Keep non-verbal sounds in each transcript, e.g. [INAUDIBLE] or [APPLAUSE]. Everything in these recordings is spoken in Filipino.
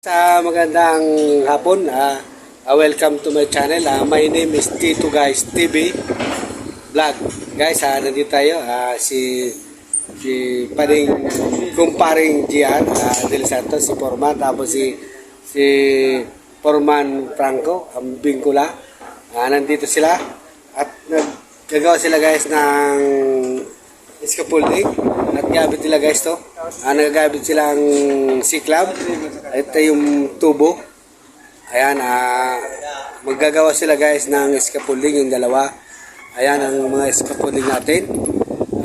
Sa magandang hapon, ah, ah, welcome to my channel. Ah, my name is Tito Guys TV Vlog. Guys, ah, nandito tayo. Ah, si si paring kumparing Gian ah, Del Santos, si Forman, tapos si si Forman Franco, ang Bingkula. Ah, nandito sila at naggagawa sila guys ng scaffolding at gamit nila guys to. Ah, nagagamit silang C-club. Ito yung tubo. Ayan, ah, maggagawa sila guys ng scaffolding yung dalawa. Ayan ang mga scaffolding natin.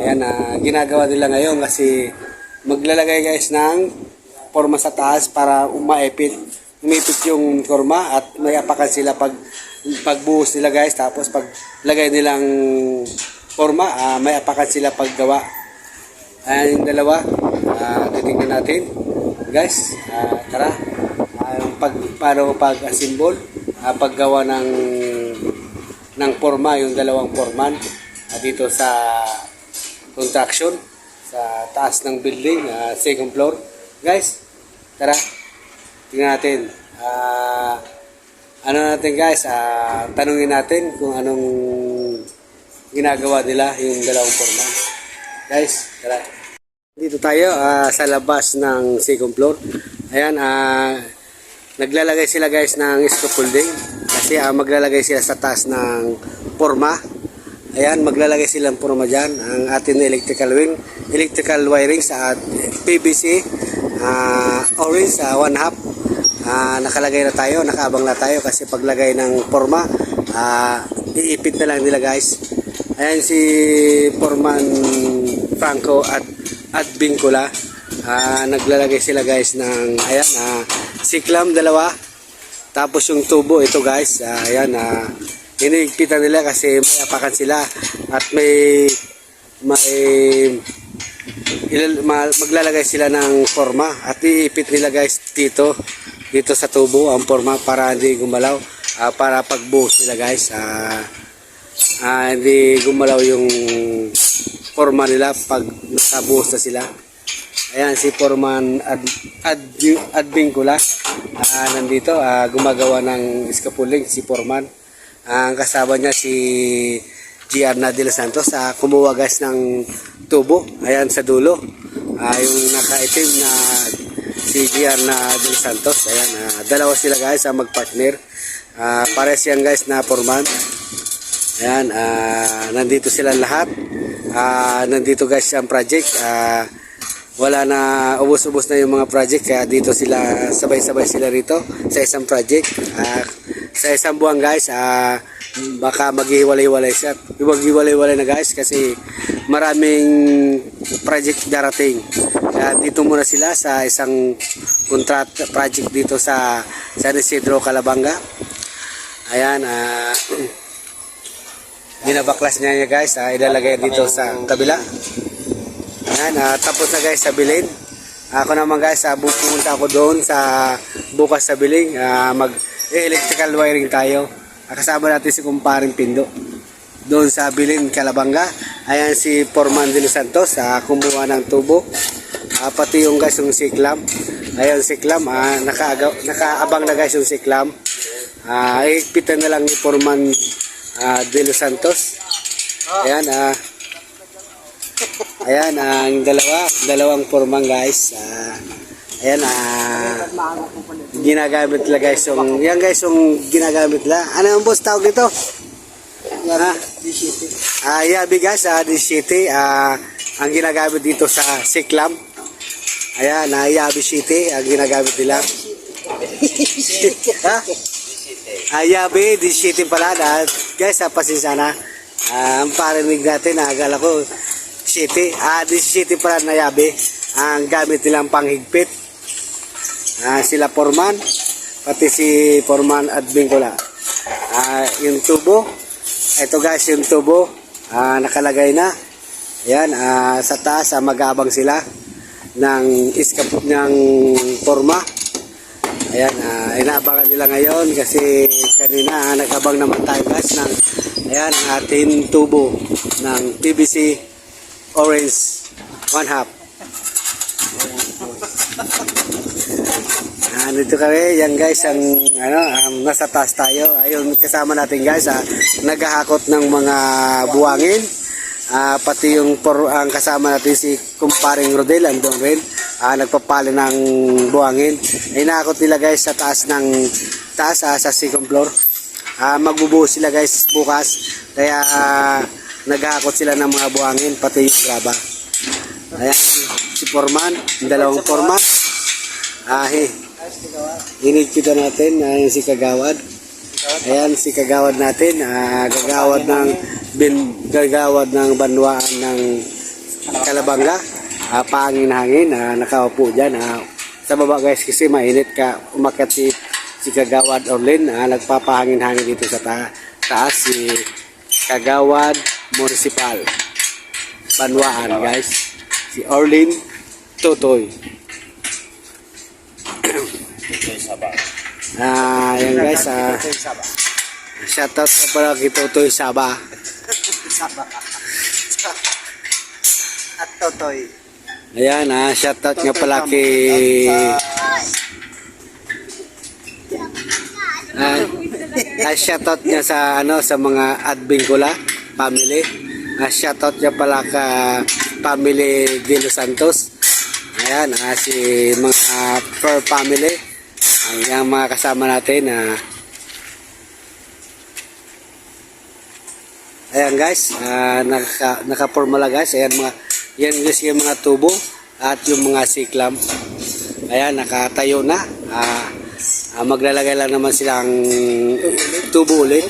Ayan, ah, ginagawa nila ngayon kasi maglalagay guys ng forma sa taas para umaipit. Umipit yung forma at may apakan sila pag pagbuhos nila guys. Tapos pag lagay nilang forma, ah, may apakan sila paggawa. Ayan yung dalawa. Ah, titingnan natin. Guys, ah, tara. Ah, yung pag, paano pag-assemble, ah, paggawa ng ng forma, yung dalawang forman ah, dito sa construction sa taas ng building, ah, second floor. Guys, tara. Tingnan natin. Ah, ano natin guys, ah, tanungin natin kung anong ginagawa nila yung dalawang forman. Guys, tara. Dito tayo ah, sa labas ng second floor. Ayan, ah, naglalagay sila guys ng scaffolding kasi ah, maglalagay sila sa taas ng forma. Ayan, maglalagay sila ng forma dyan. Ang ating electrical wing, electrical wiring sa at PVC, ah, orange sa one half. Ah, nakalagay na tayo, nakaabang na tayo kasi paglagay ng forma, ah, iipit na lang nila guys. Ayan si Forman Franco at at Bingkula. Ah, naglalagay sila guys ng ayan ah siklam dalawa. Tapos yung tubo ito guys. Ah, ayan ah hinihigpitan nila kasi may apakan sila at may may maglalagay sila ng forma at iipit nila guys dito dito sa tubo ang forma para hindi gumalaw ah, para pagbuhos nila guys ah ah, hindi gumalaw yung forma nila pag nakabuhos na sila. Ayan, si Foreman Ad, Ad, Advincula ah, nandito, ah, gumagawa ng scaffolding, si Foreman. Ang kasama niya si GR na de los Santos, ah, kumuha guys ng tubo, ayan sa dulo. Ah, yung nakaitim na si GR na de los Santos, ayan, ah, dalawa sila guys, ah, magpartner. Ah, pares yan guys na Foreman. Ayan, ah, nandito sila lahat. Ah, nandito guys ang project. Ah, wala na, ubos-ubos na yung mga project. Kaya dito sila, sabay-sabay sila rito sa isang project. Ah, sa isang buwan guys, ah, baka maghiwalay-walay siya. Maghiwalay-walay na guys kasi maraming project darating. Kaya dito muna sila sa isang contract project dito sa San Isidro, Calabanga. Ayan, ah, [CLEARS THROAT] binabaklas niya niya guys, ah, ilalagay dito sa kabila. Ayan, ah, tapos na guys sa bilin. Ako naman guys, ah, pupunta ako doon sa bukas sa biling, ah, mag electrical wiring tayo. Kasama natin si kumparing Pindo. Doon sa Bilin, Calabanga. Ayan si Forman de los Santos, ah, kumuha ng tubo. Ah, pati yung guys yung siklam. Ayan siklam, nakaagaw, nakaabang na guys yung siklam. Ah, ipitan na lang ni Forman ah, de los Santos. Ayan, ah, ayan, ang dalawa, dalawang forman guys. Ah, ayan, ah, ginagamit nila guys yung, yan guys yung ginagamit nila. Ano ang boss tawag nito? Ha? Ah, yabi guys, ah, this city, ah, ang ginagamit dito sa Siklam. Ayan, ah, yabi city, ang ginagamit nila. ha? Ah, yabi, this city pala. Ah, guys, ah, pasensya na. Ah, ang parinig natin, ah, akala ko, city. Ah, this city pala na yabi. Ang gamit nilang panghigpit. Ah, sila Forman, pati si Forman at Bingkola. Ah, yung tubo, ito guys yung tubo, ah, nakalagay na. Ayan, ah, sa taas ah, mag-aabang sila ng iskap ng forma. Ayan, ah, inaabangan nila ngayon kasi kanina ah, nag-abang naman tayo guys ng ayan, ang ating tubo ng PVC orange one half. Ah, nandito kami. Yan guys, ang ano, ang nasa taas tayo. Ayun, kasama natin guys, ah, naghahakot ng mga buwangin. Ah, pati yung por, ang kasama natin si kumparing Rodel, andun rin. Ah, nagpapali ng buwangin. Ay nakakot nila guys sa taas ng taas ah, sa second floor. Ah, magbubuhos sila guys bukas. Kaya ah, naghahakot sila ng mga buwangin, pati yung graba. Ayan, si Forman, dalawang Forman. Ah, eh. Inigpita natin, ayan si Kagawad. Ayan si Kagawad natin, ah, gagawad ng bin, gagawad ng banwaan ng Kalabanga. Ah, pangin-hangin, ah, nakaupo dyan. Ah, sa baba guys kasi mainit ka umakyat si si Kagawad Orlin, ah, nagpapahangin-hangin dito sa ta taas si Kagawad Municipal. Banwaan guys. Si Orlin Totoy. Ah, yan guys, ah, shoutout na pala kay Totoy Saba. [LAUGHS] At Totoy. Ayan, ah, shoutout nga pala kay Ah, ah, shoutout niya sa ano sa mga Adbingula family. Ah, shoutout niya pala ka family De Los Santos. Ayan, ah, si mga Fur family. Ang yung mga kasama natin ah, Ayan guys, ah, naka, naka-formula guys. Ayan mga, yan guys yung mga tubo at yung mga siklam. Ayan, nakatayo na. Ah, ah, maglalagay lang naman silang tubo ulit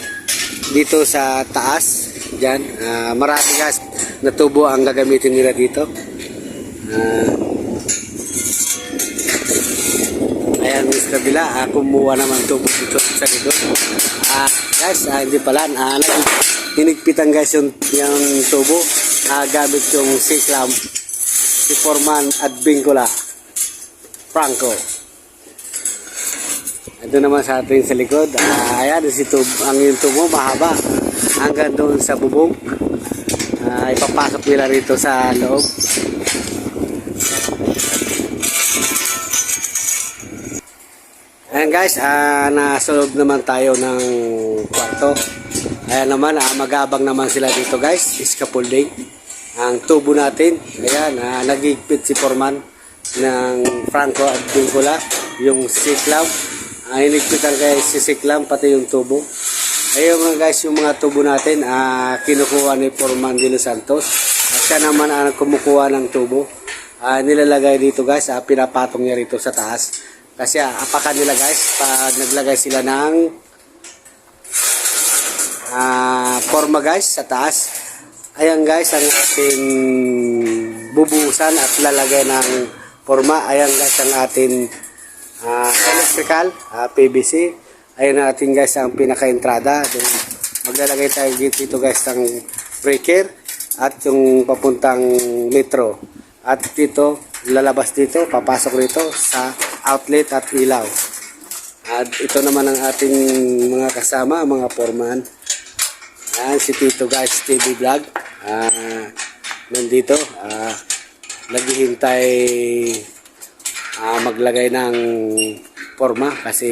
dito sa taas. Diyan, ah, marami guys na tubo ang gagamitin nila dito. Ah, ayan, sa kabila, ah, kumuha naman tubo dito sa dito. Ah, guys, ah, hindi pala, nag- hinigpitan guys yung, yung tubo ah, gamit yung siklam si Forman at Bingkola Franco ito naman sa ating sa likod ah, ayan si tub ang yung tubo mahaba hanggang doon sa bubong ah, ipapasok nila rito sa loob Ayan guys, ah, nasa loob naman tayo ng kwarto. Ayan naman, ah, magabang naman sila dito guys, scaffolding. Ang tubo natin, ayan, ah, nagigpit si Forman ng Franco at Vincula, yung siklam. Ah, inigpitan kay si siklam, pati yung tubo. Ayun mga guys, yung mga tubo natin, ah, kinukuha ni Forman de los Santos. At siya naman ang kumukuha ng tubo. Ah, nilalagay dito guys, ah, pinapatong niya rito sa taas. Kasi ah, apakan nila guys, pag naglagay sila ng ah, forma guys sa taas. Ayan guys, ang ating bubuhusan at lalagay ng forma. Ayan guys, ang ating ah, electrical, ah, PVC. Ayan ang ating guys, ang pinaka-entrada. Maglalagay tayo dito guys ng breaker at yung papuntang metro. At dito, lalabas dito, papasok rito sa outlet at ilaw. At ito naman ang ating mga kasama, mga foreman. Ayan, si Tito guys, TV Vlog. Ah, nandito, ah, naghihintay ah, maglagay ng forma kasi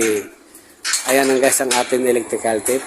ayan ang guys ang ating electrical tape.